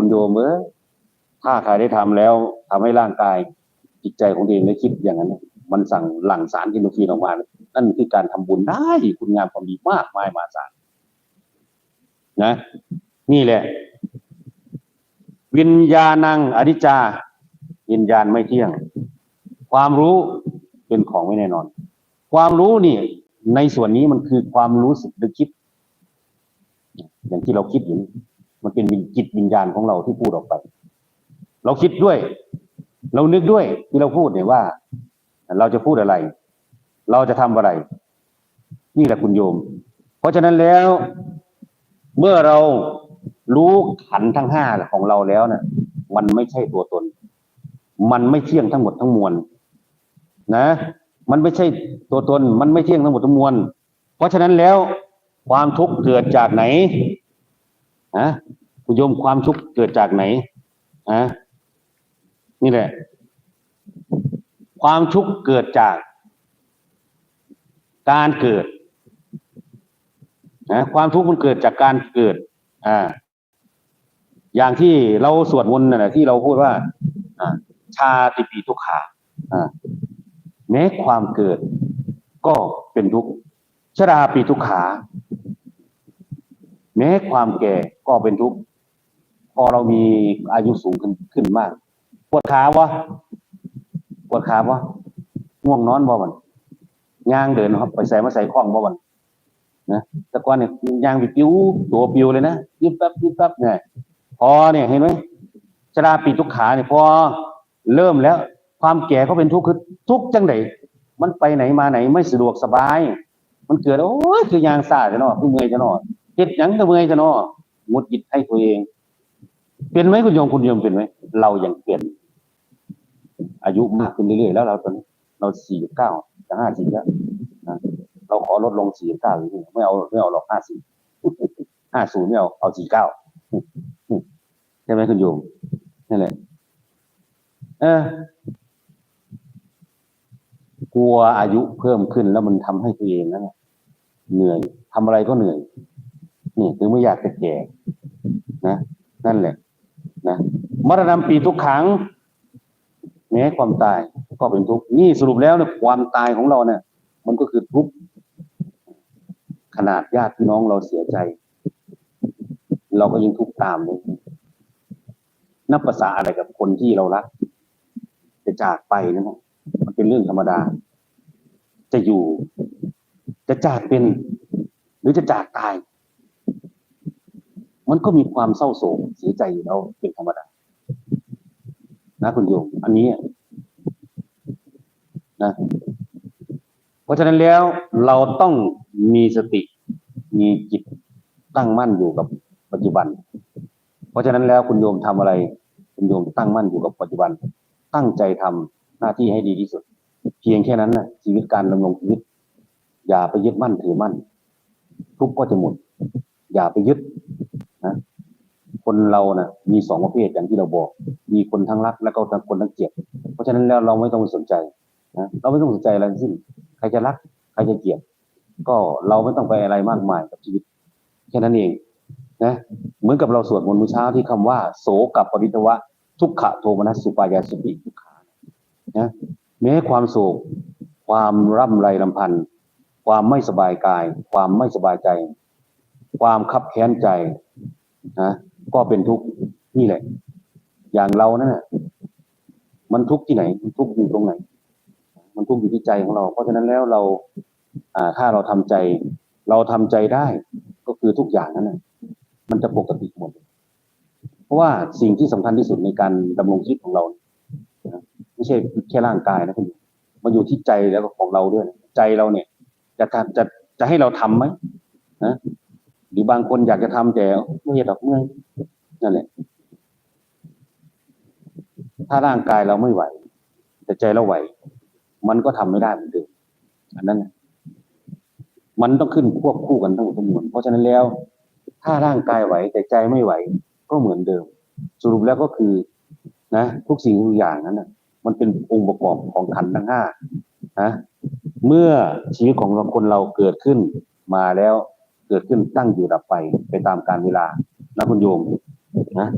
คุณโยมเออถ้าใครได้ทำแล้วทำให้ร่างกายจิตใจของตัวเองได้คิดอย่างนั้น มันสั่งหลั่งสารกินโนฟีนออกมา นั่นคือการทำบุญได้คุณงามความดีมากมายมหาศาลนะ นี่แหละ วิญญาณังอนิจจา วิญญาณไม่เที่ยง ความรู้เป็นของไม่แน่นอน ความรู้นี่ ในส่วนนี้มันคือความรู้สึกหรือคิด อย่างที่เราคิดอยู่นี่ มันเป็นวิจิตวิญญาณของเราที่พูดออกไป เราคิดด้วย เรานึกด้วยที่เราพูดเนี่ยว่า เราจะพูดอะไร เราจะทำอะไร นี่แหละคุณโยม เพราะฉะนั้นแล้ว เมื่อเรารู้ขันทั้งห้าของเราแล้วนะมันไม่ใช่ตัวตน มันไม่เที่ยงทั้งหมดทั้งมวลนะ มันไม่ใช่ตัวตน มันไม่เที่ยงทั้งหมดทั้งมวล เพราะฉะนั้นแล้วความทุกข์เกิดจากไหน ฮะคุณโยมความทุกข์เกิดจากไหนฮะนี่แหละ ความทุกข์เกิดจาก การเกิดนะความทุกข์มันเกิดจากการเกิด อ่า อย่างที่เราสวดมนต์น่ะที่เราพูดว่า อ่า ชาติปีทุกขาอ่าแม้ความเกิด ก็เป็นทุกข์ชราปีทุกขา แม้ความแก่ก็เป็นทุกข์พอเรามีอายุสูงขึ้นขึ้นมากปวดขาวะปวดขาวะง่วงนอนบ่มันย่างเดินครับไปใส่มาใส่ข้องบ่มันนะแต่ก่อนเนี่ยย่างปปิ้วตัวปิ้วเลยนะยิบแป๊บยิบแป๊บเนี่ยพอเนี่ยเห็นไหมชราปีทุกขาเนี่ยพอเริ่มแล้ว ความแก่ก็เป็นทุกข์คือทุกข์จังไดมันไปไหนมาไหนไม่สะดวกสบาย มันเกิดโอ้ยคือยางซาจะนาะคือเมื่อยจะนาะเฮ็ดหยังก็เมื่อยจะเนาะหงุดหงิดให้ตัวเอง เป็นไหมคุณโยมคุณโยมเป็นไหมเรายังเปลี่ยน อายุมากขึ้นเรื่อยๆแล้วเราตอนนี้เราสี่เก้าจะห้าสิบแล้วนะเราขอลดลงสี่เก้าไม่เอาไม่เอาหรอกห้าสิบห้าศูนย์ไม่เอาเอาสี่เก้าใช่ไหมคุณโยมนั่นแหละเออกลัวอายุเพิ่มขึ้นแล้วมันทำให้ตัวเองนั่นเหนื่อยทำอะไรก็เหนื่อย นี่ถึงไม่อยากจะแก่นะนั่นแหละนะมรณะปีทุกขังแม้ความตายก็เป็นทุกข์นี่สรุปแล้วเนี่ยความตายของเราเนี่ย มันก็คือทุกข์ขนาดญาติพี่น้องเราเสียใจ เราก็ยังทุกข์ตามเลยนับภาษาอะไรกับคนที่เรารักจะจากไปนะนะมันเป็นเรื่องธรรมดา จะอยู่ จะจากเป็น หรือจะจากตาย มันก็มีความเศร้าโศกเสียใจอยู่แล้วเป็นธรรมดานะคุณโยมอันนี้นะเพราะฉะนั้นแล้วเราต้องมีสติ มีจิตตั้งมั่นอยู่กับปัจจุบัน เพราะฉะนั้นแล้วคุณโยมทำอะไร คุณโยมตั้งมั่นอยู่กับปัจจุบัน ตั้งใจทำหน้าที่ให้ดีที่สุด เพียงแค่นั้นนะชีวิตการดำรงชีวิต อย่าไปยึดมั่นถือมั่น ทุกข์ก็จะหมด อย่าไปยึด คนเรานะ่ะ มีสองประเภทอย่างที่เราบอก มีคนทั้งรักแล้วก็ทั้งคนทั้งเกลียด เพราะฉะนั้นแล้วเราไม่ต้องไปสนใจนะเราไม่ต้องสนใจอะไรทั้งสิ้นใครจะรักใครจะเกลียด ก็เราไม่ต้องไปอะไรมากมายกับชีวิตแค่นั้นเองนะเหมือนกับเราสวดมนต์มื้อเช้าที่คำว่า โสกับปริตวะ ทุกขะโทมนัสสุปายาสุปิทุกขานะแม้ความโศก ความร่ำไรลำพันธ์ความไม่สบายกาย ความไม่สบายใจ ความคับแค้นใจนะ ก็เป็นทุกข์นี่แหละ อย่างเรานั่นน่ะมันทุกข์ที่ไหน มันทุกข์อยู่ตรงไหน มันทุกข์อยู่ที่ใจของเรา เพราะฉะนั้นแล้วเรา อ่า ถ้าเราทำใจ เราทำใจได้ ก็คือทุกอย่างนั้นน่ะมันจะปกติหมด เพราะว่าสิ่งที่สำคัญที่สุดในการดำรงชีวิตของเรานะไม่ใช่แค่ร่างกายนะคุณมันอยู่ที่ใจแล้วก็ของเราด้วย ใจเราเนี่ย จะทำจะจะให้เราทำไหมนะ หรือบางคนอยากจะทำแต่ไม่เหตุหรอกเมื่อยนั่นแหละ ถ้าร่างกายเราไม่ไหว แต่ใจเราไหว มันก็ทำไม่ได้เหมือนเดิมอันนั้นมันต้องขึ้นควบคู่กันทั้งหมดทั้งมวลเพราะฉะนั้นแล้ว ถ้าร่างกายไหวแต่ใจไม่ไหว ก็เหมือนเดิม สรุปแล้วก็คือนะทุกสิ่งทุกอย่างนั้นนะมันเป็นองค์ประกอบของขันธ์ทั้งห้านะเมื่อชีวิตของคนเราเกิดขึ้นมาแล้ว เกิดขึ้นตั้งอยู่ดับไปไปตามการเวลานะคุณโยมนะ